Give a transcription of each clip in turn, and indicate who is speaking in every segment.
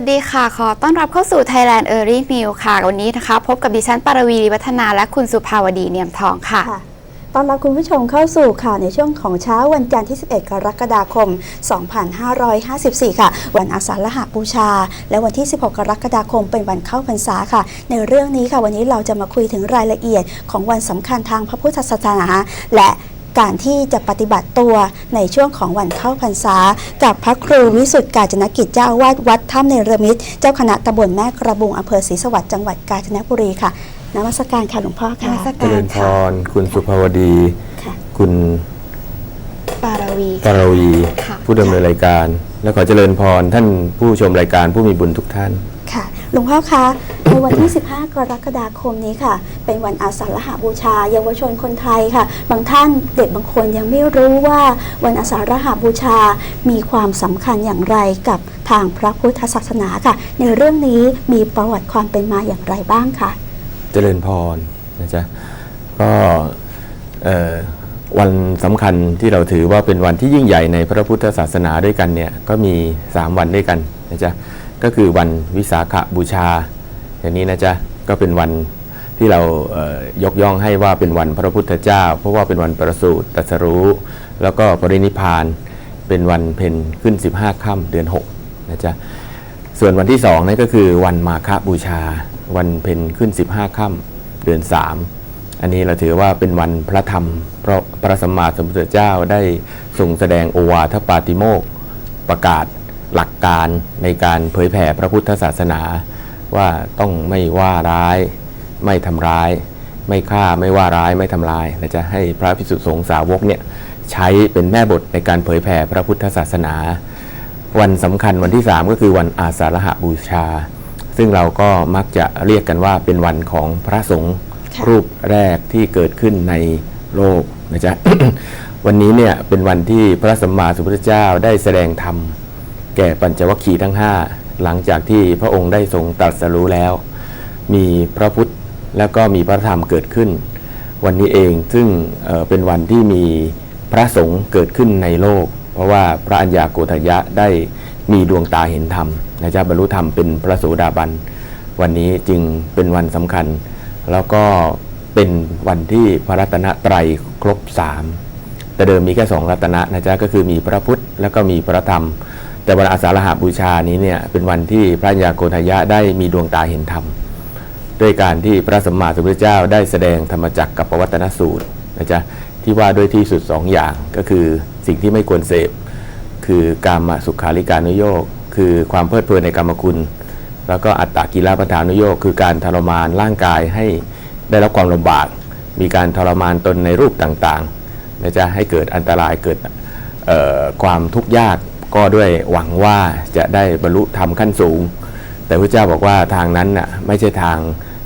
Speaker 1: วัสดีค่ะ ขอต้อนรับเข้าสู่ Thailand Early News ค่ะ วันนี้นะคะ พบกับดิฉันปารวีริวัฒนาและคุณสุภาวดีเนียมทองค่ะ
Speaker 2: คะต้อนรับคุณผู้ชมเข้าสู่ข่าวในช่วงของเช้าวันจันทร์ที่ 11 กรกฎาคม 2554 ค่ะ วันอาสาฬหบูชา และวันที่ 16 กรกฎาคมเป็นวันเข้าพรรษาค่ะ ในเรื่องนี้ค่ะวันนี้เราจะมาคุยถึงรายละเอียดของวันสำคัญทางพระพุทธศาสนา และ การที่จะปฏิบัติตัวในช่วงของวันเข้าพรรษา กับพระครูวิสุทธิกาญจนกิจเจ้าอาวาสวัดถ้ำเนรมิตร เจ้าคณะตำบลแม่กระบุงอำเภอศรีสวัสดิ์จังหวัดกาญจนบุรีค่ะนมัสการค่ะหลวงพ่อค่ะ
Speaker 1: นมัส
Speaker 3: เจริญพรคุณสุภาวดี
Speaker 2: ค่ะ
Speaker 3: คุณ
Speaker 1: ปารวี
Speaker 3: ปารวี
Speaker 1: ค่ะ
Speaker 3: ผู้ดำเนินรายการ และขอเจริญพรท่านผู้ชมรายการผู้มีบุญทุกท่าน
Speaker 2: ค่ะ หลวงพ่อคะ ในวันที่ 15 กรกฎาคมนี้ค่ะ เป็นวันอาสาฬหบูชา เยาวชนคนไทยค่ะ บางท่านเด็กบางคนยังไม่รู้ว่าวันอาสาฬหบูชา มีความสำคัญอย่างไรกับทางพระพุทธศาสนาค่ะ ในเรื่องนี้มีประวัติความเป็นมาอย่างไรบ้างคะ
Speaker 3: เจริญพรนะจ๊ะ ก็วันสำคัญที่เราถือว่าเป็นวันที่ยิ่งใหญ่ในพระพุทธศาสนาด้วยกันเนี่ย ก็มี 3 วันด้วยกันนะจ๊ะ ก็คือวันวิสาขบูชา อย่างนี้นะจ๊ะก็เป็นวันที่เรายกย่องให้ว่าเป็นวันพระพุทธเจ้า เพราะว่าเป็นวันประสูติตรัสรู้ แล้วก็ปรินิพานเป็นวันเพ็ญขึ้น 15ค่ำเดือน6นะจ๊ะส่วนวันที่2นั่นก็คือวันมาฆบูชา วันเพ็ญขึ้น 15ค่ำเดือน 3 อันนี้เราถือว่าเป็นวันพระธรรมเพราะพระสัมมาสัมพุทธเจ้าได้ทรงแสดงโอวาทปาติโมกประกาศ หลักการในการเผยแผ่พระพุทธศาสนา ว่าต้องไม่ว่าร้าย ไม่ทำร้าย ไม่ฆ่าไม่ว่าร้ายไม่ทำลายและจะให้พระภิกษุสงฆ์สาวกเนี่ยใช้เป็นแม่บทในการเผยแผ่พระพุทธศาสนา วันสำคัญวันที่ 3 ก็คือวันอาสาฬหบูชา ซึ่งเราก็มักจะเรียกกันว่าเป็นวันของพระสงฆ์
Speaker 2: ค่ะ
Speaker 3: รูปแรกที่เกิดขึ้นในโลกนะจ๊ะวันนี้เนี่ยเป็นวันที่พระสัมมาสัมพุทธเจ้าได้แสดงธรรม แก่ปัญจวัคคีย์ทั้ง 5 หลังจากที่พระองค์ได้ทรงตรัสรู้แล้ว มีพระพุทธแล้วก็มีพระธรรมเกิดขึ้น วันนี้เองซึ่งเเป็นวันที่มีพระสงฆ์เกิดขึ้นในโลก เพราะว่าพระัญญาโกฏยะได้มีดวงตาเห็นธรรมนะจ๊ะบรรลุธรรมเป็นพระโสดาบัน วันนี้จึงเป็นวันสำคัญ แล้วก็เป็นวันที่พระรัตนตรัยครบสามแต่เดิมมีแค่สองรัตนะนะจ๊ะก็คือมีพระพุทธแล้วก็มีพระธรรม แต่วันอาสาฬหบูชานี้เนี่ยเป็นวันที่พระอัญาโกฏยะได้มีดวงตาเห็นธรรมด้วยการที่พระสัมมาสัมพุทธเจ้าได้แสดงธรรมจักรกับปวัตนสูตรนะจ๊ะที่ว่าด้วยที่สุดสองอย่างก็คือสิ่งที่ไม่ควรเสพ คือการมสุขาริการุโยกคือความเพลิดเพลินในกรรมคุณ แล้วก็อัตตกิลประธานุโยกคือการทรมานร่างกายให้ได้รับความลำบาก มีการทรมานตนในรูปต่างๆนะจ๊ะให้เกิดอันตรายเกิดความทุกข์ยาก ก็ด้วยหวังว่าจะได้บรรลุธรรมขั้นสูง แต่พระเจ้าบอกว่าทางนั้นน่ะไม่ใช่ทาง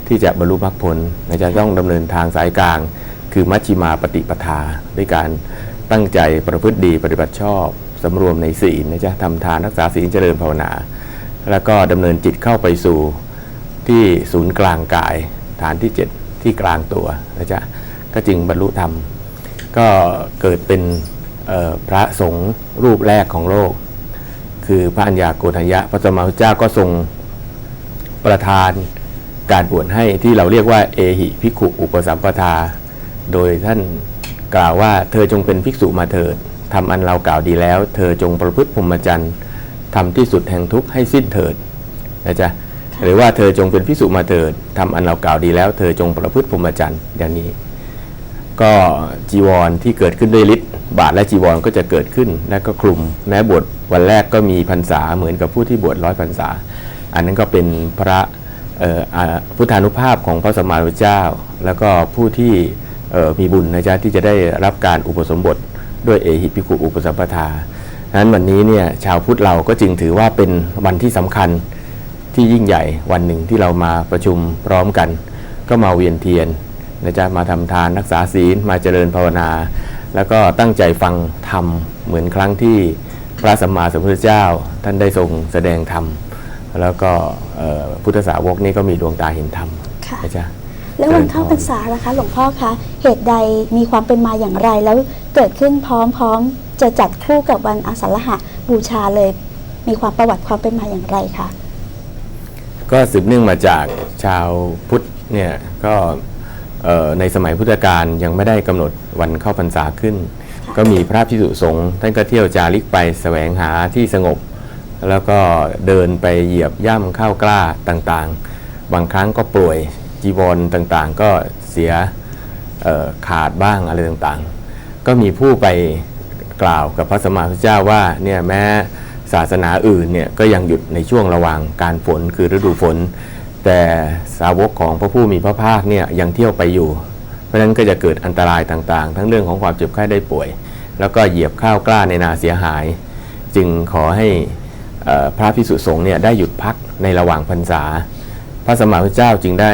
Speaker 3: ที่จะบรรลุมรรคผลนะจะต้องดำเนินทางสายกลาง คือมัชฌิมาปฏิปทา ด้วยการตั้งใจประพฤติดีปฏิบัติชอบสำรวมในศีลนะจ๊ะทำทานรักษาศีลเจริญภาวนา แล้วก็ดำเนินจิตเข้าไปสู่ที่ศูนย์กลางกาย ฐานที่ 7 ที่กลางตัวนะจ๊ะก็จึงบรรลุธรรม ก็เกิดเป็น พระสงฆ์รูปแรกของโลก คือพระัญญาโกณทัญญะพระสมมาพุทธเจ้าก็ทรงประทานการบวชให้ที่เราเรียกว่าเอหิภิกขุอุปสัมปทา โดยท่านกล่าวว่าเธอจงเป็นภิกษุมาเถิดทำอันเรากล่าวดีแล้ว เธอจงประพฤติพรหมจรรย์ทำที่สุดแห่งทุกข์ให้สิ้นเถิดนะจ๊ะหรือว่าเธอจงเป็นภิกษุมาเถิดทำอันเรากล่าวดีแล้ว เธอจงประพฤติพรหมจรรย์อย่างนี้ ก็จีวรที่เกิดขึ้นด้วยฤทธิ์ บาทและจีวรก็จะเกิดขึ้นและก็คลุมแม้บวชวันแรกก็มีพรรษาเหมือนกับผู้ที่บวชร้อยพรรษา อันนั้นก็เป็นพระพุทธานุภาพของพระสัมมาสัมพุทธเจ้า แล้วก็ผู้ที่มีบุญนะจ๊ะที่จะได้รับการอุปสมบทด้วยเอหิภิกุอุปสัมปทาฉะนั้นวันนี้เนี่ยชาวพุทธเราก็จึงถือว่าเป็นวันที่สำคัญที่ยิ่งใหญ่วันหนึ่งที่เรามาประชุมพร้อมกัน ก็มาเวียนเทียนนะจ๊ะมาทำทานรักษาศีลมาเจริญภาวนา แล้วก็ตั้งใจฟังธรรมเหมือนครั้งที่พระสัมมาสัมพุทธเจ้า ท่านได้ทรงแสดงธรรม แล้วก็เอ่อพุทธสาวกนี่ก็มีดวงตาเห็นธรรม
Speaker 2: ค่ะ
Speaker 3: นะจ๊ะ
Speaker 2: แล้ววันเข้าพรรษาล่ะคะ หลวงพ่อคะ เหตุใดมีความเป็นมาอย่างไร แล้วเกิดขึ้นพร้อมๆ จะจัดคู่กับวันอาสาฬหบูชาเลย มีความประวัติความเป็นมาอย่างไรคะ
Speaker 3: ก็สืบเนื่องมาจากชาวพุทธเนี่ยก็เอ่อ ในสมัยพุทธกาลยังไม่ได้กำหนดวันเข้าพรรษาขึ้น ก็มีพระพิสุสงฆ์ท่านก็เที่ยวจาริกไปแสวงหาที่สงบ แล้วก็เดินไปเหยียบย่ำข้าวกล้าต่างๆ บางครั้งก็ป่วยจีวรต่างๆ ก็เสียเอ่อขาดบ้างอะไรต่างๆ ก็มีผู้ไปกล่าวกับพระสมมาพุทธเจ้าว่าเนี่ยแม้ศาสนาอื่นเนี่ยก็ยังหยุดในช่วงระหว่างการฝนคือฤดูฝน แต่สาวกของพระผู้มีพระภาคเนี่ยยังเที่ยวไปอยู่ เพราะฉะนั้นก็จะเกิดอันตรายต่างๆ ทั้งเรื่องของความเจ็บไข้ได้ป่วย แล้วก็เหยียบข้าวกล้าในนาเสียหาย จึงขอให้พระพิสุสงฆ์เนี่ยได้หยุดพักในระหว่างพรรษา พระสมมาพุทธเจ้าจึงได้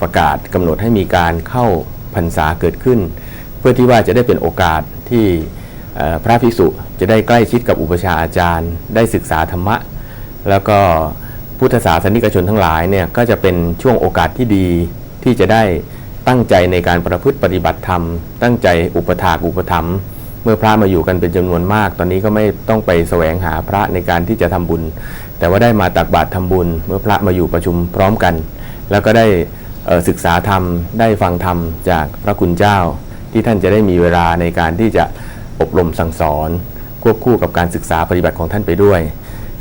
Speaker 3: ประกาศกำหนดให้มีการเข้าพรรษาเกิดขึ้น เพื่อที่ว่าจะได้เป็นโอกาสที่พระภิกษุจะได้ใกล้ชิดกับอุปชฌาอาจารย์ ได้ศึกษาธรรมะ แล้วก็ พุทธศาสนิกชนทั้งหลายเนี่ยก็จะเป็นช่วงโอกาสที่ดีที่จะได้ตั้งใจในการประพฤติปฏิบัติธรรม ตั้งใจอุปถากอุปถัมภ์เมื่อพระมาอยู่กันเป็นจำนวนมาก ตอนนี้ก็ไม่ต้องไปแสวงหาพระในการที่จะทำบุญ แต่ว่าได้มาตักบาตรทำบุญ เมื่อพระมาอยู่ประชุมพร้อมกัน แล้วก็ได้ศึกษาธรรม ได้ฟังธรรมจากพระคุณเจ้า ที่ท่านจะได้มีเวลาในการที่จะอบรมสั่งสอน ควบคู่กับการศึกษาปฏิบัติของท่านไปด้วย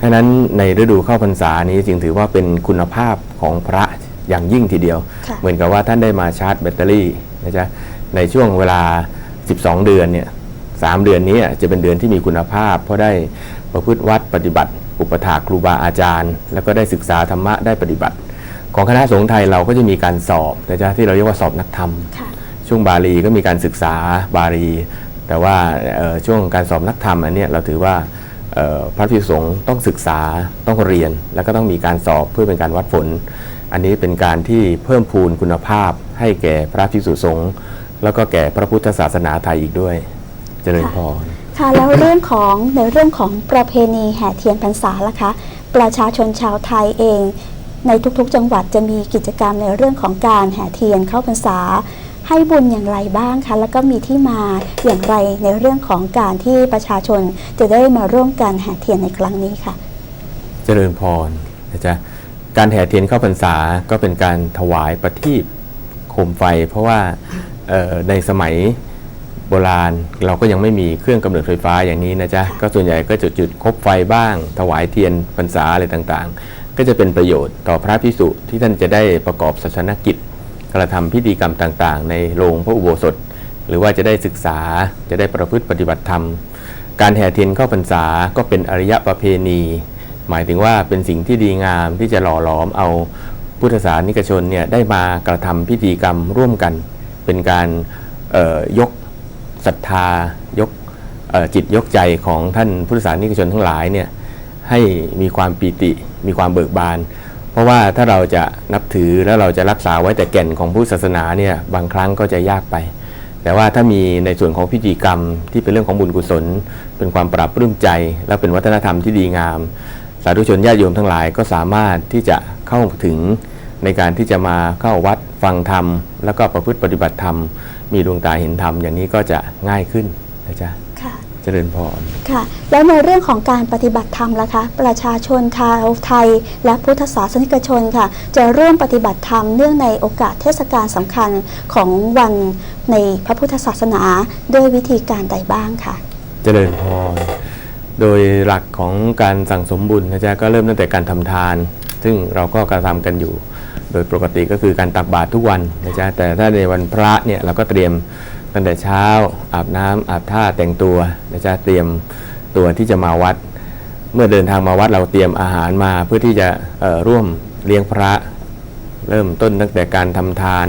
Speaker 3: ฉะนั้นในฤดูเข้าพรรษานี้จึงถือว่าเป็นคุณภาพของพระอย่างยิ่งทีเดียว
Speaker 2: ค่ะ
Speaker 3: เหมือนกับว่าท่านได้มาชาร์จแบตเตอรี่นะจ๊ะในช่วงเวลา 12 เดือนเนี่ยสามเดือนนี้จะเป็นเดือนที่มีคุณภาพ เพราะได้ประพฤติวัดปฏิบัติ อุปถากครูบาอาจารย์ แล้วก็ได้ศึกษาธรรมะได้ปฏิบัติ ของคณะสงฆ์ไทยเราก็จะมีการสอบนะจ๊ะที่เราเรียกว่าสอบนักธรรม
Speaker 2: ค่ะ
Speaker 3: ช่วงบาลีก็มีการศึกษาบาลี แต่ว่าเอ่อช่วงการสอบนักธรรมอันเนี้ยเราถือว่าเอ่อ พระภิกษุสงฆ์ต้องศึกษาต้องเรียน แล้วก็ต้องมีการสอบเพื่อเป็นการวัดผล อันนี้เป็นการที่เพิ่มพูนคุณภาพ ให้แก่พระภิกษุสงฆ์แล้วก็แก่พระพุทธศาสนาไทยอีกด้วย เจริญพร
Speaker 2: ค่ะแล้วเรื่องของในเรื่องของประเพณีแห่เทียนพรรษาล่ะคะประชาชนชาวไทยเอง ในทุกๆ จังหวัดจะมีกิจกรรมในเรื่องของการแห่เทียนเข้าพรรษา ให้บุญอย่างไรบ้างคะแล้วก็มีที่มาอย่างไรในเรื่องของการที่ประชาชนจะได้มาร่วมกันแห่เทียนในครั้งนี้ค่ะ
Speaker 3: เจริญพรนะจ๊ะการแห่เทียนเข้าพรรษาก็เป็นการถวายประทีปโคมไฟ เพราะว่าเอ่อในสมัยโบราณเราก็ยังไม่มีเครื่องกำเนิดไฟฟ้าอย่างนี้นะจ๊ะก็ส่วนใหญ่ก็จะจุดคบไฟบ้าง ถวายเทียนพรรษาอะไรต่างๆ ก็จะเป็นประโยชน์ต่อพระพิสุที่ท่านจะได้ประกอบศาสนกิจ กระทำพิธีกรรมต่างๆ ในโรงพระอุโบสถ หรือว่าจะได้ศึกษาจะได้ประพฤติปฏิบัติธรรม การแห่เทียนเข้าพรรษาก็เป็นอริยประเพณี หมายถึงว่าเป็นสิ่งที่ดีงามที่จะหล่อหลอมเอาพุทธศาสนิกชนเนี่ยได้มากระทำพิธีกรรมร่วมกัน เป็นการยกศรัทธายกจิตยกใจของท่านพุทธศาสนิกชนทั้งหลายเนี่ยให้มีความปีติมีความเบิกบาน เพราะว่าถ้าเราจะนับถือแล้วเราจะรักษาไว้แต่แก่นของพุทธศาสนาเนี่ยบางครั้งก็จะยากไป แต่ว่าถ้ามีในส่วนของพิธีกรรมที่เป็นเรื่องของบุญกุศล เป็นความปรับปลื้มใจ และเป็นวัฒนธรรมที่ดีงาม สาธุชนญาติโยมทั้งหลายก็สามารถที่จะเข้าถึงในการที่จะมาเข้าวัดฟังธรรม แล้วก็ประพฤติปฏิบัติธรรม มีดวงตาเห็นธรรมอย่างนี้ก็จะง่ายขึ้นนะจ๊ะ จริญพร
Speaker 2: ค่ะ แล้วในเรื่องของการปฏิบัติธรรมล่ะคะ ประชาชนชาวไทย และพุทธศาสนิกชนค่ะ จะร่วมปฏิบัติธรรมเนื่องในโอกาสเทศกาลสำคัญของวันในพระพุทธศาสนาด้วยวิธีการใดบ้างค่ะ
Speaker 3: เจริญพรโดยหลักของการสั่งสมบุญนะจ๊ะก็เริ่มตั้งแต่การทำทาน ซึ่งเราก็กระทำกันอยู่ โดยปกติก็คือการตักบาตรทุกวันนะจ๊ะแต่ถ้าในวันพระเนี่ยเราก็เตรียม ตั้งแต่เช้าอาบน้ำอาบท่าแต่งตัวนะจ๊ะเตรียมตัวที่จะมาวัด เมื่อเดินทางมาวัดเราเตรียมอาหารมาเพื่อที่จะร่วมเลี้ยงพระ เริ่มต้นตั้งแต่การทำทาน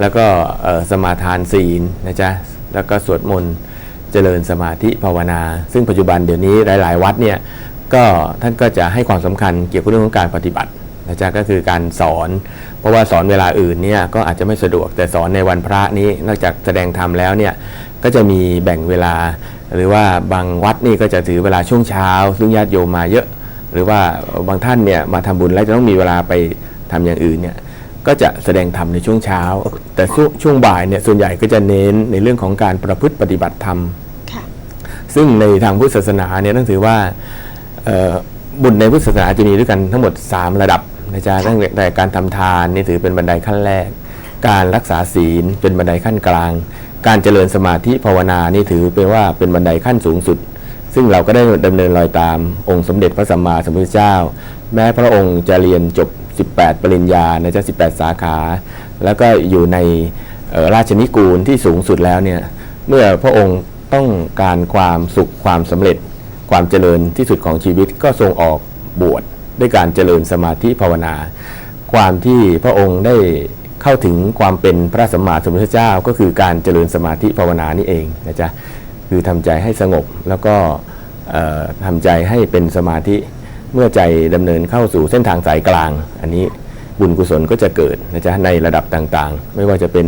Speaker 3: แล้วก็สมาทานศีลนะจ๊ะแล้วก็สวดมนต์เจริญสมาธิภาวนา ซึ่งปัจจุบันเดี๋ยวนี้หลาย ๆ วัดเนี่ยก็ท่านก็จะให้ความสำคัญเกี่ยวกับเรื่องของการปฏิบัตินะจ๊ะก็คือการสอน เพราะว่าสอนเวลาอื่นเนี่ยก็อาจจะไม่สะดวกแต่สอนในวันพระนี้นอกจากแสดงธรรมแล้วเนี่ยก็จะมีแบ่งเวลา หรือว่าบางวัดนี่ก็จะถือเวลาช่วงเช้า ซึ่งญาติโยมมาเยอะ หรือว่าบางท่านเนี่ยมาทำบุญแล้วจะต้องมีเวลาไปทำอย่างอื่นเนี่ยก็จะแสดงธรรมในช่วงเช้า แต่ช่วงช่วงบ่ายเนี่ยส่วนใหญ่ก็จะเน้นในเรื่องของการประพฤติปฏิบัติธรรม
Speaker 2: ค่ะ
Speaker 3: ซึ่งในทางพุทธศาสนาเนี่ยต้องถือว่าเอ่อบุญในพุทธศาสนาจะมีด้วยกันทั้งหมด 3 ระดับ นะจ๊ะตั้งแต่การทำทานนี่ถือเป็นบันไดขั้นแรก การรักษาศีลเป็นบันไดขั้นกลาง การเจริญสมาธิภาวนานี่ถือเป็นว่าเป็นบันไดขั้นสูงสุด ซึ่งเราก็ได้ดำเนินรอยตามองค์สมเด็จพระสัมมาสัมพุทธเจ้า แม้พระองค์จะเรียนจบ 18 ปริญญานะจ๊ะ18 สาขา แล้วก็อยู่ในเอ่อราชนิกูลที่สูงสุดแล้วเนี่ยเมื่อพระองค์ต้องการความสุขความสำเร็จความเจริญที่สุดของชีวิตก็ทรงออกบวช ด้วยการเจริญสมาธิภาวนา ความที่พระองค์ได้เข้าถึงความเป็นพระสัมมาสัมพุทธเจ้า ก็คือการเจริญสมาธิภาวนานี่เองนะจ๊ะคือทำใจให้สงบแล้วก็เอ่อทำใจให้เป็นสมาธิเมื่อใจดำเนินเข้าสู่เส้นทางสายกลาง อันนี้บุญกุศลก็จะเกิดนะจ๊ะในระดับต่างๆ ไม่ว่าจะเป็น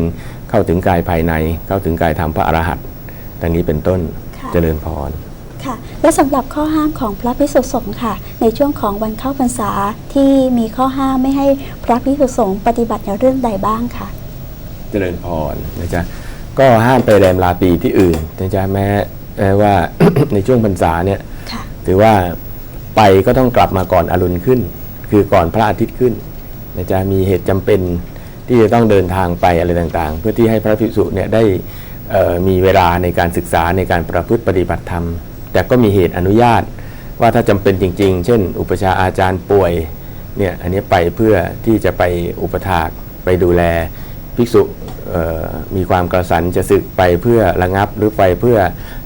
Speaker 3: เข้าถึงกายภายในเข้าถึงกายธรรมพระอรหันต์ดังนี้เป็นต้น
Speaker 2: ค่ะ
Speaker 3: เจริญพร
Speaker 2: ค่ะ และสำหรับข้อห้ามของพระภิกษุสงฆ์ค่ะ ในช่วงของวันเข้าพรรษาที่มีข้อห้ามไม่ให้พระภิกษุสงฆ์ปฏิบัติในเรื่องใดบ้างค่ะ
Speaker 3: เจริญพรนะจ๊ะก็ห้ามไปแรมลาตรีที่อื่นนะจ๊ะแม้แม้ว่าในช่วงพรรษาเนี่ย
Speaker 2: ค่ะ
Speaker 3: ถือว่าไปก็ต้องกลับมาก่อนอรุณขึ้น คือก่อนพระอาทิตย์ขึ้นนะจ๊ะมีเหตุจำเป็นที่จะต้องเดินทางไปอะไรต่างๆ เพื่อที่ให้พระภิกษุเนี่ยได้เอ่อมีเวลาในการศึกษาในการประพฤติปฏิบัติธรรม แต่ก็มีเหตุอนุญาต ว่าถ้าจำเป็นจริง ๆ เช่น อุปชาอาจารย์ป่วยเนี่ยอันนี้ไปเพื่อที่จะไปอุปถากไปดูแลภิกษุมีความกระสันจะศึกไปเพื่อระงับหรือไปเพื่อ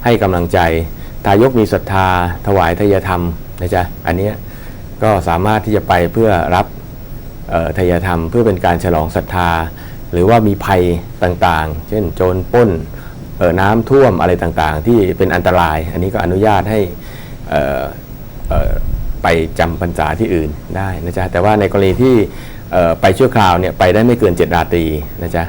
Speaker 3: ให้กำลังใจ ทายกมีศรัทธาถวายทายธรรมนะจ๊ะอันนี้ก็สามารถที่จะไปเพื่อรับทายธรรม เพื่อเป็นการฉลองศรัทธา หรือว่ามีภัยต่างๆ เช่นโจรป้น น้ำท่วมอะไรต่างๆ ที่เป็นอันตราย อันนี้ก็อนุญาตให้เอ่อเอ่อไปจำพรรษาที่อื่นได้นะจ๊ะแต่ว่าในกรณีที่เอ่อไปชั่วคราวเนี่ยไปได้ไม่เกินเจ็ดราตรีนะจ๊ะ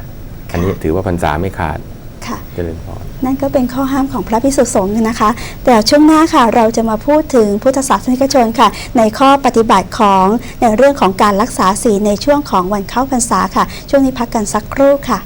Speaker 3: อันนี้ถือว่าพรรษาไม่ขาด
Speaker 2: ค่ะ
Speaker 3: เจริญพร
Speaker 2: นั่นก็เป็นข้อห้ามของพระภิกษุสงฆ์นะคะ แต่ช่วงหน้าค่ะเราจะมาพูดถึงพุทธศาสนิกชนค่ะ ในข้อปฏิบัติของในเรื่องของการรักษาศีลในช่วงของวันเข้าพรรษาค่ะ ช่วงนี้พักกันสักครู่ค่ะ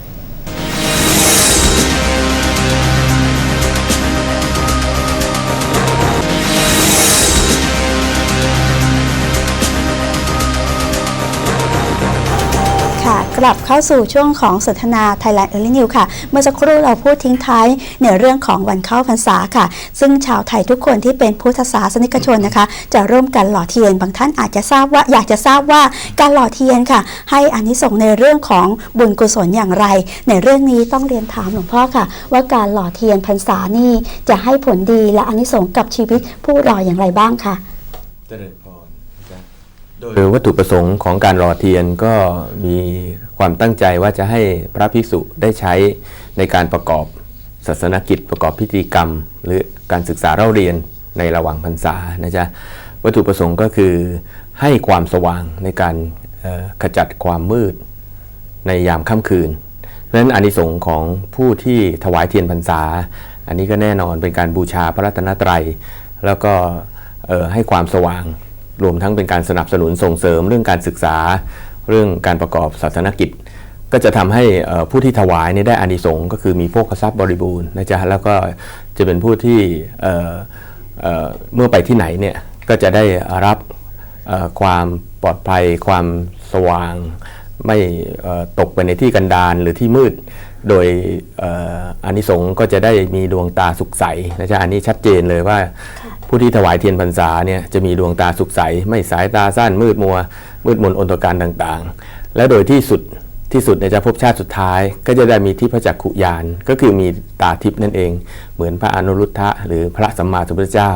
Speaker 2: กลับเข้าสู่ช่วงของสนทนา Thailand Early New ค่ะ เมื่อสักครู่เราพูดทิ้งท้ายในเรื่องของวันเข้าพรรษาค่ะ ซึ่งชาวไทยทุกคนที่เป็นพุทธศาสนิกชนนะคะ จะร่วมกันหล่อเทียน บางท่านอาจจะทราบว่าอยากจะทราบว่าการหล่อเทียนค่ะ ให้อานิสงส์ในเรื่องของบุญกุศลอย่างไร ในเรื่องนี้ต้องเรียนถามหลวงพ่อค่ะ ว่าการหล่อเทียนพรรษานี่จะให้ผลดีและอานิสงส์กับชีวิตผู้หล่ออย่างไรบ้างค่ะ
Speaker 3: เจริญพร โดยวัตถุประสงค์ของการรอเทียนก็มีความตั้งใจว่าจะให้พระภิกษุได้ใช้ในการประกอบศาสนกิจประกอบพิธีกรรม หรือการศึกษาเล่าเรียนในระหว่างพรรษานะจ๊ะวัตถุประสงค์ก็คือให้ความสว่างในการขจัดความมืดในยามค่ำคืนเพราะฉะนั้นอานิสงส์ของผู้ที่ถวายเทียนพรรษา อันนี้ก็แน่นอนเป็นการบูชาพระรัตนตรัย แล้วก็ให้ความสว่าง รวมทั้งเป็นการสนับสนุนส่งเสริมเรื่องการศึกษา เรื่องการประกอบศาสนกิจ ก็จะทำให้ผู้ที่ถวายนี่ได้อานิสงส์ก็คือมีโภคทรัพย์บริบูรณ์นะจ๊ะแล้วก็จะเป็นผู้ที่เมื่อไปที่ไหนเนี่ยก็จะได้รับความปลอดภัย ความสว่าง ไม่ตกไปในที่กันดารหรือที่มืด โดยเอ่ออานิสงส์ก็จะได้มีดวงตาสุขใสนะจ๊ะอันนี้ชัดเจนเลยว่า ผู้ที่ถวายเทียนพรรษาเนี่ยจะมีดวงตาสุขใส ไม่สายตาสั้นมืดมัว มืดมนอนตการต่างๆ และโดยที่สุดที่สุดในจะภพชาติสุดท้าย ก็จะได้มีที่พระจักขุยาน ก็คือมีตาทิพย์นั่นเอง เหมือนพระอนุรุทธะหรือพระสัมมาสัมพุทธเจ้า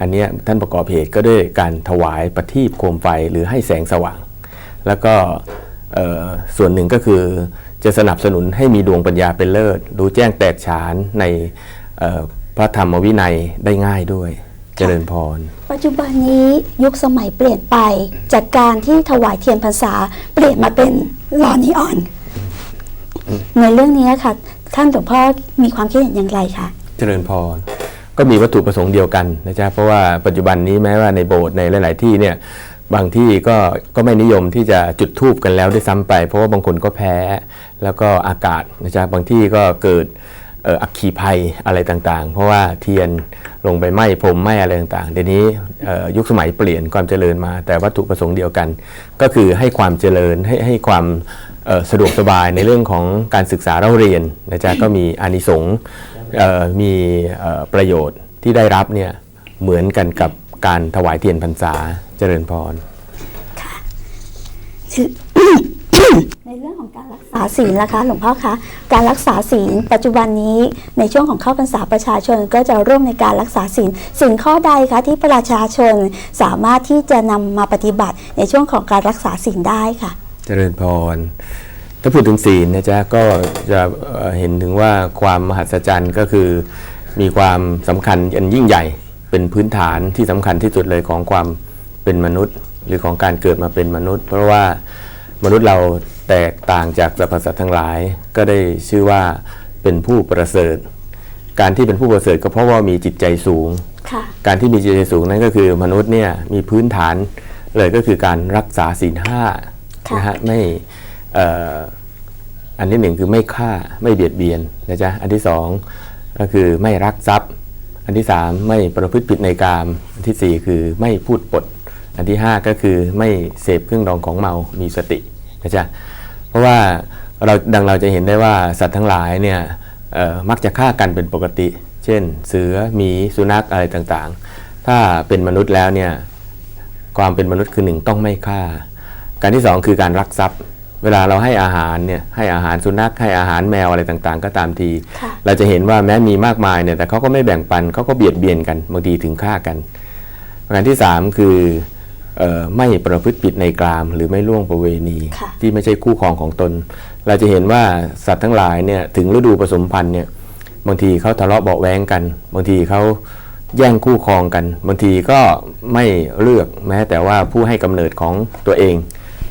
Speaker 3: อันนี้ท่านประกอบเหตุก็ด้วยการถวายประทีปโคมไฟหรือให้แสงสว่าง แล้วก็ส่วนหนึ่งก็คือจะสนับสนุนให้มีดวงปัญญาเป็นเลิศ รู้แจ้งแตกฉานในพระธรรมวินัยได้ง่ายด้วย เจริญพร
Speaker 2: ปัจจุบันนี้ยุคสมัยเปลี่ยนไปจากการที่ถวายเทียนพรรษาเปลี่ยนมาเป็นหลอนีออน ในเรื่องนี้ค่ะ ท่านหลวงพ่อมีความคิดเห็นอย่างไรคะ
Speaker 3: เจริญพร ก็มีวัตถุประสงค์เดียวกันนะจ๊ะเพราะว่าปัจจุบันนี้แม้ว่าในโบสถ์ในหลาย ๆ ที่เนี่ยบางที่ก็ก็ไม่นิยมที่จะจุดธูปกันแล้วด้วยซ้ำไป เพราะว่าบางคนก็แพ้แล้วก็อากาศนะจ๊ะบางที่ก็เกิดเอัคคีภัยอะไรต่างๆ เพราะว่าเทียนลงไปไหม้พรมไหม้อะไรต่างๆ เดี๋ยวนี้ยุคสมัยเปลี่ยนความเจริญมา แต่วัตถุประสงค์เดียวกัน ก็คือให้ความเจริญให้ให้ความสะดวกสบายในเรื่องของการศึกษาเราเรียนนะจ๊ะก็มีอานิสงส์มีประโยชน์ที่ได้รับเนี่ยเหมือนกันกับการถวายเทียนพรรษาเจริญพร
Speaker 2: ในเรื่องของการรักษาศีลล่ะคะหลวงพ่อคะการรักษาศีลปัจจุบันนี้ในช่วงของเข้าพรรษาประชาชนก็จะร่วมในการรักษาศีลศีลข้อใดคะที่ประชาชนสามารถที่จะนำมาปฏิบัติในช่วงของการรักษาศีลได้ค่ะ
Speaker 3: เจริญพร ถ้าพูดถึงศีลนะจ๊ะก็จะเห็นถึงว่าความมหัศจรรย์ก็คือมีความสำคัญอันยิ่งใหญ่เป็นพื้นฐานที่สำคัญที่สุดเลยของความเป็นมนุษย์ หรือของการเกิดมาเป็นมนุษย์ เพราะว่า มนุษย์เราแตกต่างจากสรรพสัตว์ทั้งหลาย ก็ได้ชื่อว่าเป็นผู้ประเสริฐ การที่เป็นผู้ประเสริฐก็เพราะว่ามีจิตใจสูง
Speaker 2: ค่ะ
Speaker 3: การที่มีจิตใจสูงนั้นก็คือมนุษย์เนี่ยมีพื้นฐานเลยก็คือการรักษาศีลห้า
Speaker 2: ค่ะ
Speaker 3: นะฮะไม่เอ่ออันที่หนึ่งคือไม่ฆ่าไม่เบียดเบียนนะจ๊ะอันที่สองก็คือไม่รักทรัพย์ อันที่สามไม่ประพฤติผิดในกามอันที่สี่คือไม่พูดปด อันที่ห้าก็คือไม่เสพเครื่องดองของเมา มีสตินะจ๊ะ เพราะว่าเราดังเราจะเห็นได้ว่าสัตว์ทั้งหลายเนี่ยเอ่อมักจะฆ่ากันเป็นปกติ เช่น เสือ หมี สุนัขอะไรต่างๆ ถ้าเป็นมนุษย์แล้วเนี่ยความเป็นมนุษย์คือหนึ่งต้องไม่ฆ่า การที่สองคือการรักทรัพย์ เวลาเราให้อาหารเนี่ยให้อาหารสุนัขให้อาหารแมวอะไรต่างๆ ก็ตามที
Speaker 2: ค่ะ
Speaker 3: เราจะเห็นว่าแม้มีมากมายเนี่ยแต่เขาก็ไม่แบ่งปันเขาก็เบียดเบียนกันบางทีถึงฆ่ากันประการที่สามคือเออ ไม่ประพฤติผิดในกลาม หรือไม่ล่วงประเวณี
Speaker 2: ค่ะ
Speaker 3: ที่ไม่ใช่คู่ครองของตน เราจะเห็นว่าสัตว์ทั้งหลายเนี่ยถึงฤดูผสมพันธุ์เนี่ยบางทีเขาทะเลาะเบาะแว้งกัน บางทีเขาแย่งคู่ครองกัน บางทีก็ไม่เลือกแม้แต่ว่าผู้ให้กำเนิดของตัวเอง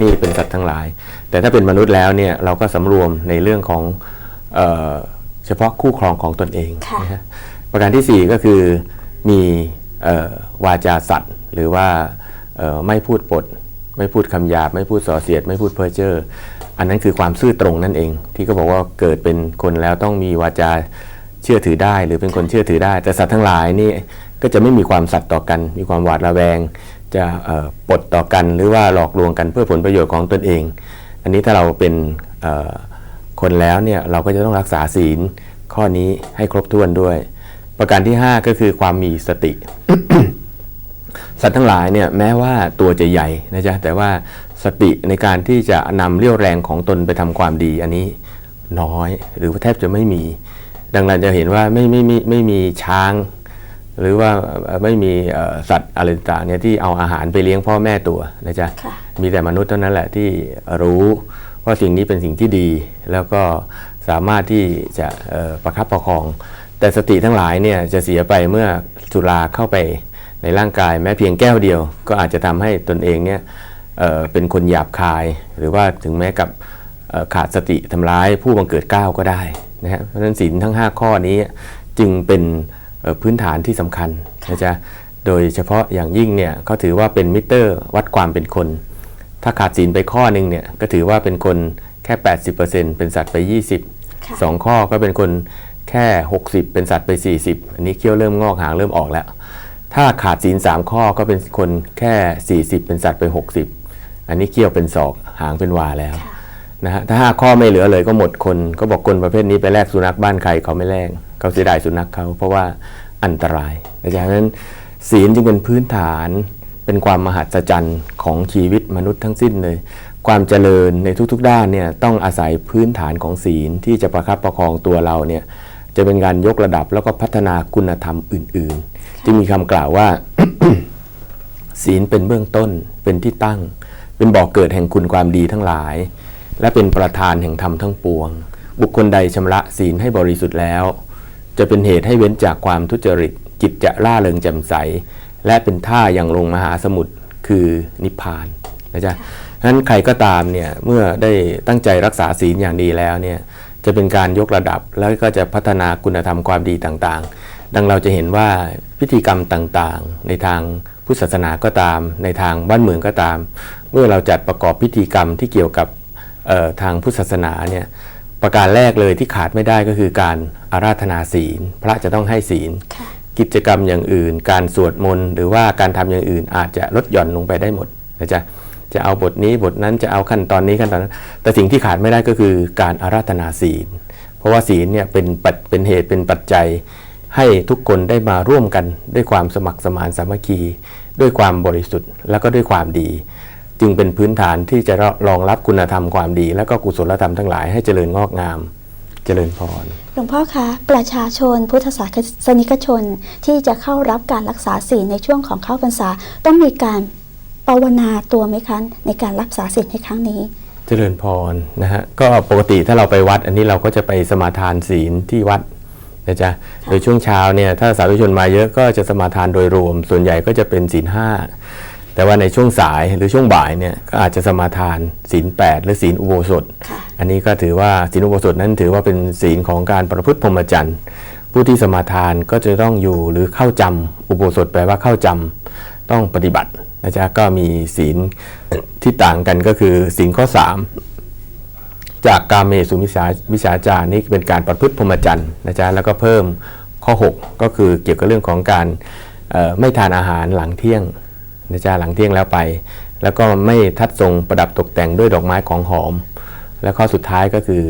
Speaker 3: นี่เป็นสัตว์ทั้งหลาย แต่ถ้าเป็นมนุษย์แล้วเนี่ยเราก็สำรวมในเรื่องของเออเฉพาะคู่ครองของตนเอง
Speaker 2: ค่ะ
Speaker 3: นะฮะประการทีสี่ 4 ก็คือมีเอ่อวาจาสัตว์หรือว่าเอ่อ ไม่พูดปด ไม่พูดคำหยาบ ไม่พูดส่อเสียด ไม่พูดเพ้อเจ้ออันนั้นคือความซื่อตรงนั่นเอง ที่ก็บอกว่าเกิดเป็นคนแล้วต้องมีวาจาเชื่อถือได้ หรือเป็นคนเชื่อถือได้ แต่สัตว์ทั้งหลายนี่ก็จะไม่มีความสัตย์ต่อกัน มีความหวาดระแวง จะปลดต่อกันหรือว่าหลอกลวงกันเพื่อผลประโยชน์ของตนเอง อันนี้ถ้าเราเป็นคนแล้วเนี่ยเราก็จะต้องรักษาศีลข้อนี้ให้ครบถ้วนด้วย ประการที่ 5 ก็คือความมีสติ สัตว์ทั้งหลายเนี่ยแม้ว่าตัวจะใหญ่นะจ๊ะแต่ว่าสติในการที่จะนำเรี่ยวแรงของตนไปทำความดีอันนี้น้อยหรือว่าแทบจะไม่มี ดังนั้นจะเห็นว่าไม่ไม่ไม่ไม่มีช้าง หรือว่าเอ่อไม่มีเอ่อสัตว์อะไรต่างๆเนี่ยที่เอาอาหารไปเลี้ยงพ่อแม่ตัวนะจ๊ะ
Speaker 2: ค่ะ
Speaker 3: มีแต่มนุษย์เท่านั้นแหละที่รู้ว่าสิ่งนี้เป็นสิ่งที่ดี แล้วก็สามารถที่จะเอ่อประคับประคอง แต่สติทั้งหลายเนี่ยจะเสียไปเมื่อสุราเข้าไป ในร่างกายแม้เพียงแก้วเดียว ก็อาจจะทำให้ตนเองเนี่ยเอ่อเป็นคนหยาบคาย หรือว่าถึงแม้กับเอ่อขาดสติทำร้ายผู้บังเกิดเกล้าวก็ได้นะฮะเพราะฉะนั้นศีลทั้ง 5 ข้อนี้จึงเป็นเอ่อพื้นฐานที่สำคัญนะจ๊ะโดยเฉพาะอย่างยิ่งเนี่ยเขาถือว่าเป็นมิเตอร์วัดความเป็นคน ถ้าขาดศีลไปข้อหนึ่งเนี่ยก็ถือว่าเป็นคนแค่ 80%เป็นสัตว์ไป 20
Speaker 2: ค่ะ
Speaker 3: สองข้อก็เป็นคนแค่ 60 เป็นสัตว์ไป 40 อันนี้เขี้ยวเริ่มงอกหางเริ่มออกแล้ว ถ้าขาดศีล3ข้อก็เป็นคนแค่ 40 เป็นสัตว์ไป 60 อันนี้เขี้ยวเป็นศอกหางเป็นวาแล้วนะฮะถ้า5ข้อไม่เหลือเลยก็หมดคนก็บอกคนประเภทนี้ไปแลกสุนัขบ้านใครเขาไม่แลกเขาเสียดายสุนัขเขาเพราะว่าอันตรายดังนั้นศีลจึงเป็นพื้นฐานเป็นความมหัศจรรย์ของชีวิตมนุษย์ทั้งสิ้นเลย ความเจริญในทุกๆด้านเนี่ยต้องอาศัยพื้นฐานของศีลที่จะประคับประคองตัวเราเนี่ย จะเป็นการยกระดับแล้วก็พัฒนาคุณธรรมอื่นๆจึงมีคำกล่าวว่า ศีลเป็นเบื้องต้นเป็นที่ตั้ง เป็นบ่อกเกิดแห่งคุณความดีทั้งหลาย และเป็นประธานแห่งธรรมทั้งปวง บุคคลใดชำระศีลให้บริสุทธิ์แล้ว จะเป็นเหตุให้เว้นจากความทุจริต จิตจะล่าเริงแจ่มใส และเป็นท่าอย่างลงมหาสมุทรคือนิพพานนะจ๊ะฉะนั้นใครก็ตามเนี่ยเมื่อได้ตั้งใจรักษาศีลอย่างดีแล้วเนี่ย จะเป็นการยกระดับแล้วก็จะพัฒนาคุณธรรมความดีต่างๆ ดังเราจะเห็นว่าพิธีกรรมต่างๆ ในทางพุทธศาสนาก็ตาม ในทางบ้านเมืองก็ตาม เมื่อเราจัดประกอบพิธีกรรมที่เกี่ยวกับเอ่อทางพุทธศาสนาเนี่ยปประการแรกเลยที่ขาดไม่ได้ก็คือการอาราธนาศีล พระจะต้องให้ศีล
Speaker 2: ค่ะ
Speaker 3: กิจกรรมอย่างอื่น การสวดมนต์หรือว่าการทำอย่างอื่นอาจจะลดหย่อนลงไปได้หมดนะจ๊ะ จะเอาบทนี้บทนั้นจะเอาขั้นตอนนี้ขั้นตอนนั้น แต่สิ่งที่ขาดไม่ได้ก็คือการอาราธนาศีล เพราะว่าศีลเนี่ยเป็นปัจเป็นเหตุเป็นปัจจัย ให้ทุกคนได้มาร่วมกันด้วยความสมัครสมานสามัคคี ด้วยความบริสุทธิ์ แล้วก็ด้วยความดี จึงเป็นพื้นฐานที่จะรองรับคุณธรรมความดี และก็กุศลธรรมทั้งหลายให้เจริญงอกงามเจริญพร
Speaker 2: หลวงพ่อคะ ประชาชนพุทธศาสนิกชนที่จะเข้ารับการรักษาศีลในช่วงของเข้าพรรษาต้องมีการ ภาวนาตัวไหมคะในการรักษาศีลในครั้งนี้
Speaker 3: เจริญพรนะฮะก็ปกติถ้าเราไปวัด อันนี้เราก็จะไปสมาทานศีลที่วัดนะจ๊ะโดยช่วงเช้าเนี่ยถ้าสาธุชนมาเยอะก็จะสมาทานโดยรวม ส่วนใหญ่ก็จะเป็นศีลห้าแต่ว่าในช่วงสายหรือช่วงบ่ายเนี่ยก็อาจจะสมาทานศีลแปดหรือศีลอุโบสถ
Speaker 2: ค่ะ
Speaker 3: อันนี้ก็ถือว่าศีลอุโบสถนั้นถือว่าเป็นศีลของการประพฤติพรหมจรรย์ผู้ที่สมาทานก็จะต้องอยู่หรือเข้าจำอุโบสถแปลว่าเข้าจำต้องปฏิบัติ นะจ๊ะก็มีศีลที่ต่างกันก็คือศีลข้อ 3 จากกาเมสุมิชาวิชาจารนี่เป็นการประพฤติพรหมจรรย์นะจ๊ะแล้วก็เพิ่มข้อ 6 ก็คือเกี่ยวกับเรื่องของการเอ่อไม่ทานอาหารหลังเที่ยงนะจ๊ะหลังเที่ยงแล้วไป แล้วก็ไม่ทัดทรงประดับตกแต่งด้วยดอกไม้ของหอม และข้อสุดท้ายก็คือ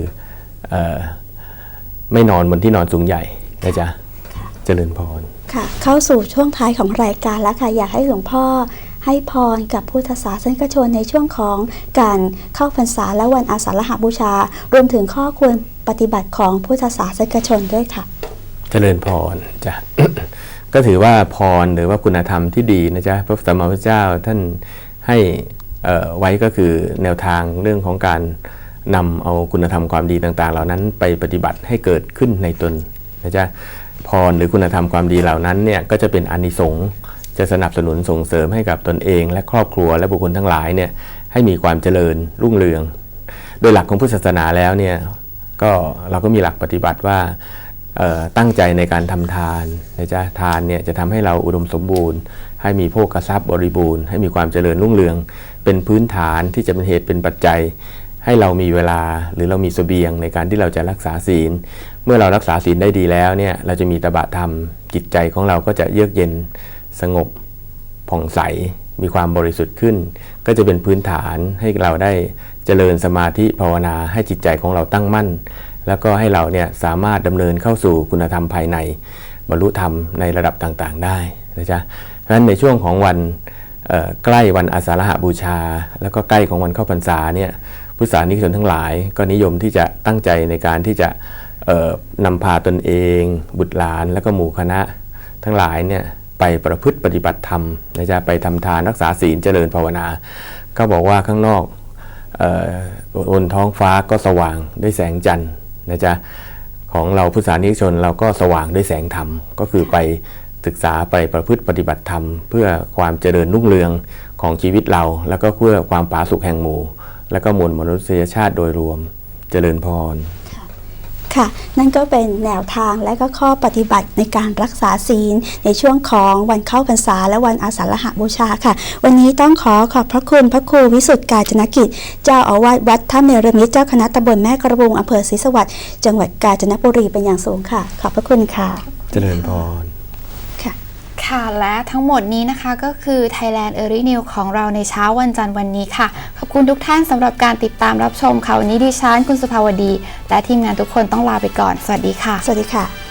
Speaker 3: เออไม่นอนบนที่นอนสูงใหญ่นะจ๊ะเจริญพร
Speaker 2: ค่ะเข้าสู่ช่วงท้ายของรายการแล้วค่ะ อยากให้หลวงพ่อ ให้พรกับพุทธศาสนิกชนในช่วงของการเข้าพรรษาและวันอาสาฬหบูชา รวมถึงข้อควรปฏิบัติของพุทธศาสนิกชนด้วยค่ะ
Speaker 3: เจริญพรจ้ะก็ถือว่าพรหรือว่าคุณธรรมที่ดีนะจ๊ะพระสัมมาสัมพุทธเจ้าท่านให้ไว้ก็คือแนวทางเรื่องของการนำเอาคุณธรรมความดีต่าง ๆ เหล่านั้นไปปฏิบัติให้เกิดขึ้นในตนนะจ๊ะพรหรือคุณธรรมความดีเหล่านั้นเนี่ยก็จะเป็นอานิสงส์ จะสนับสนุนส่งเสริมให้กับตนเอง และครอบครัวและบุคคลทั้งหลายเนี่ยให้มีความเจริญรุ่งเรือง โดยหลักของพุทธศาสนาแล้วเนี่ยก็เราก็มีหลักปฏิบัติว่าตั้งใจในการทำทานนะจ๊ะทานเนี่ยจะทำให้เราอุดมสมบูรณ์ ให้มีโภคทรัพย์บริบูรณ์ ให้มีความเจริญรุ่งเรือง เป็นพื้นฐานที่จะเป็นเหตุเป็นปัจจัย ให้เรามีเวลาหรือเรามีเสบียงในการที่เราจะรักษาศีล เมื่อเรารักษาศีลได้ดีแล้วเนี่ยเราจะมีตบะธรรมจิตใจของเราก็จะเยือกเย็น สงบผ่องใสมีความบริสุทธิ์ขึ้น ก็จะเป็นพื้นฐานให้เราได้เจริญสมาธิภาวนาให้จิตใจของเราตั้งมั่น แล้วก็ให้เราเนี่ยสามารถดำเนินเข้าสู่คุณธรรมภายใน บรรลุธรรมในระดับต่างๆ ได้นะจ๊ะเพราะฉะนั้นในช่วงของวันใกล้วันอาสาฬหบูชา แล้วก็ใกล้ของวันเข้าพรรษาเนี่ยพุทธศาสนิกชนทั้งหลาย ก็นิยมที่จะตั้งใจในการที่จะนำพาตนเอง บุตรหลาน แล้วก็หมู่คณะทั้งหลายเนี่ย ไปประพฤติปฏิบัติธรรมนะจ๊ะไปทำทานรักษาศีลเจริญภาวนา ก็บอกว่าข้างนอกเอ่อบนท้องฟ้าก็สว่างด้วยแสงจันทร์นะจ๊ะของเราพุทธศาสนิกชนเราก็สว่างด้วยแสงธรรม ก็คือไปศึกษาไปประพฤติปฏิบัติธรรม เพื่อความเจริญรุ่งเรืองของชีวิตเรา แล้วก็เพื่อความผาสุกแห่งหมู่ แล้วก็มวลมนุษยชาติโดยรวมเจริญพร
Speaker 2: ค่ะ นั่นก็เป็นแนวทางและก็ข้อปฏิบัติในการรักษาศีล ในช่วงของวันเข้าพรรษาและวันอาสาฬหบูชาค่ะ วันนี้ต้องขอขอบพระคุณพระครูวิสุทธิ์กาญจนกิจ เจ้าอาวาสวัดท่าเมรมิตรเจ้าคณะตำบลแม่กระบุงอำเภอศรีสวัสดิ์จังหวัดกาญจนบุรีเป็นอย่างสูงค่ะ ขอบพระคุณค่ะ
Speaker 3: เจริญพร
Speaker 2: ค่ะ
Speaker 1: และทั้งหมดนี้นะคะก็คือ Thailand Early New ของเราในเช้าวันจันทร์วันนี้ค่ะ ขอบคุณทุกท่านสำหรับการติดตามรับชมค่ะวันนี้ดิฉันคุณสุภาวดี และทีมงานทุกคนต้องลาไปก่อน สวัสดีค่ะ
Speaker 2: สวัสดีค่ะ